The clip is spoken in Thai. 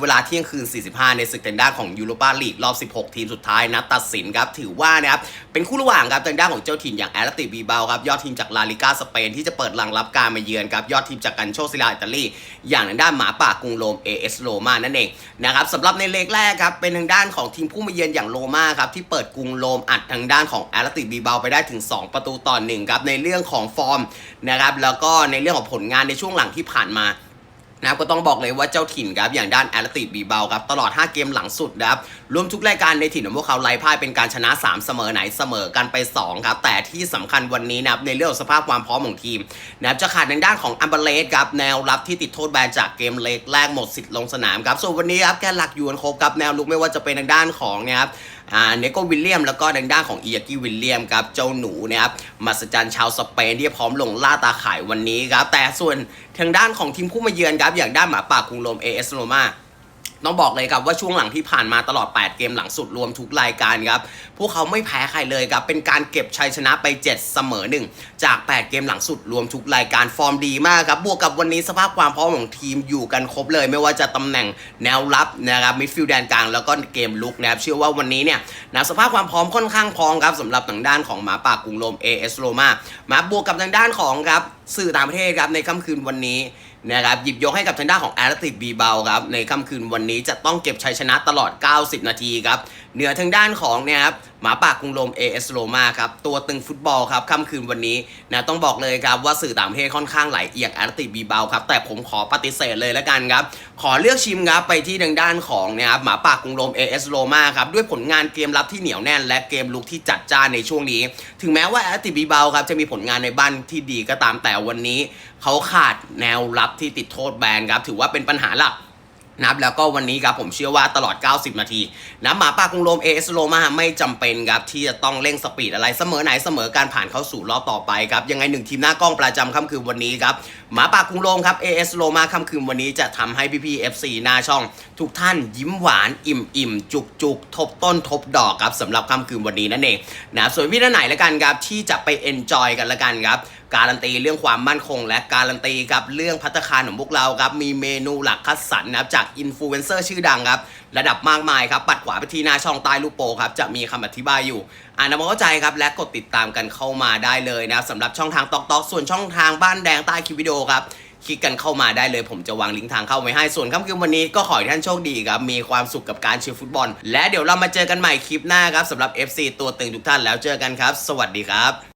เวลาเที่ยงคืน 45 ในศึกทางด้านของยูโรปาลีกรอบ 16 ทีมสุดท้ายนัดตัดสินครับ ถือว่านะครับเป็นคู่ระหว่างครับทางด้านของเจ้าถิ่นอย่างแอตเลติบีเบาครับยอดทีมจากลาลิกาสเปนที่จะเปิดหลังรับการมาเยือนครับยอดทีมจากกันโชซิลาอิตาลี อย่างทางด้านหมาป่ากรุงโรม AS โรมานั่นเองนะครับสำหรับในเลกแรกครับเป็นทางด้านของทีมผู้มาเยือนอย่างโรมาครับที่เปิดกรุงโรมอัดทางด้านของแอตเลติบีเบาไปได้ถึง 2 ประตูต่อหนึ่งครับในเรื่องของฟอร์มนะครับแล้วก็ในเรื่องของผลงานในช่วงหลังที่ผ่านมา นะครับก็ต้องบอกเลยว่าเจ้าถิ่นครับอย่างด้านแอตติบีเบาครับตลอด 5 เกมหลังสุดนะครับรวมทุกรายการในถิ่นของพวกเขาไล่พ่ายเป็นการชนะ 3 เสมอไหนเสมอกันไป2ครับแต่ที่สำคัญวันนี้นะครับในเรื่องสภาพความพร้อมของทีมนะครับจะขาดทางด้านของอัมเบเลสครับแนวรับที่ติดโทษแบนจากเกมเล็กแรกหมดสิทธิ์ลงสนามครับส่วนวันนี้ครับแกนหลักยูนครบครับแนวลุกไม่ว่าจะเป็นทางด้านของเนะครับอ่าเนโกวิลเลียมแล้วก็ทางด้านของอียากิวิลเลียมครับเจ้าหนูนะครับมาสจันชาวสเปนที่พร้อมลงล่าตาข่ายวันนี้ครับแต่ส่วน ทางด้านของทีมผู้มาเยือนครับอย่างด้านหมาป่ากรุงโรมเอเอสโรมาต้องบอกเลยครับว่าช่วงหลังที่ผ่านมาตลอด 8 เกมหลังสุดรวมทุกรายการครับพวกเขาไม่แพ้ใครเลยครับเป็นการเก็บชัยชนะไป 7 เสมอ 1 จาก 8 เกมหลังสุดรวมทุกรายการฟอร์มดีมากครับบวกกับวันนี้สภาพความพร้อมของทีมอยู่กันครบเลย ไม่ว่าจะตำแหน่งแนวรับนะครับมิดฟิลด์แดนกลางแล้วก็เกมลุกนะครับเชื่อว่าวันนี้เนี่ยนะสภาพความพร้อมค่อนข้างพร้อมครับสำหรับทางด้านของหมาป่ากรุงโรม AS Roma มาบวกกับทางด้านของครับ สื่อต่างประเทศครับในค่ำคืนวันนี้นะครับหยิบยกให้กับทางด้านของแอตติบีเบลครับในค่ำคืนวันนี้จะต้องเก็บชัยชนะตลอด 90 นาทีครับเหนือทางด้านของเนี่ยครับ หมาป่ากรุงโรม AS โรมาครับตัวตึงฟุตบอลครับค่ำคืนวันนี้นะต้องบอกเลยครับว่าสื่อต่างประเทศค่อนข้างไหลเอียงแอตเลติบีเบาครับแต่ผมขอปฏิเสธเลยแล้วกันครับขอเลือกชิมครับไปที่ทางด้านของนะครับหมาป่ากรุงโรม AS โรมาครับด้วยผลงานเกมรับที่เหนียวแน่น และเกมลุกที่จัดจ้านในช่วงนี้ ถึงแม้ว่าแอตเลติบีเบาครับจะมีผลงานในบ้านที่ดีก็ตามแต่วันนี้ เขาขาดแนวรับที่ติดโทษแบนครับถือว่าเป็นปัญหาหลัก นะครับแล้วก็วันนี้ครับผมเชื่อว่าตลอด 90 นาทีนะหมาป่ากรุงโรมเอสโรมาไม่จำเป็นครับที่จะต้องเร่งสปีดอะไรเสมอไหนเสมอการผ่านเข้าสู่รอบต่อไปครับยังไงหนึ่งทีมหน้ากล้องประจำค่ำคืนวันนี้ครับหมาป่ากรุงโรมครับเอสโรมาค่ำคืนวันนี้จะทำให้พี่ๆ FC หน้าช่อง ทุกท่านยิ้มหวานอิ่มอิ่มจุกจุกทบต้นทบดอกครับสำหรับค่ำคืนวันนี้นั่นเองนะส่วนพี่ท่านไหนละกันครับที่จะไปเอนจอยกันละกันครับ การันตีเรื่องความมั่นคง และการันตีครับเรื่องพัตคารของพวกเราครับมีเมนูหลักคัดสรรนะครับจากอินฟลูเอนเซอร์ชื่อดังครับระดับมากมายครับปัดขวาไปที่หน้าช่องใต้ลูกโปครับจะมีคำอธิบายอยู่อ่านมาเข้าใจครับและกดติดตามกันเข้ามาได้เลยนะสำหรับช่องทางตอกตอกส่วนช่องทางบ้านแดงใต้คลิปวิดีโอครับคลิกกันเข้ามาได้เลย ผมจะวางลิงก์ทางเข้าไว้ให้ส่วนค่ำคืนวันนี้ก็ขอให้ท่านโชคดีครับ มีความสุขกับการเชียร์ฟุตบอล และเดี๋ยวเรามาเจอกันใหม่คลิปหน้าครับสำหรับ FC ตัวตึงทุกท่านแล้วเจอกันครับ สวัสดีครับ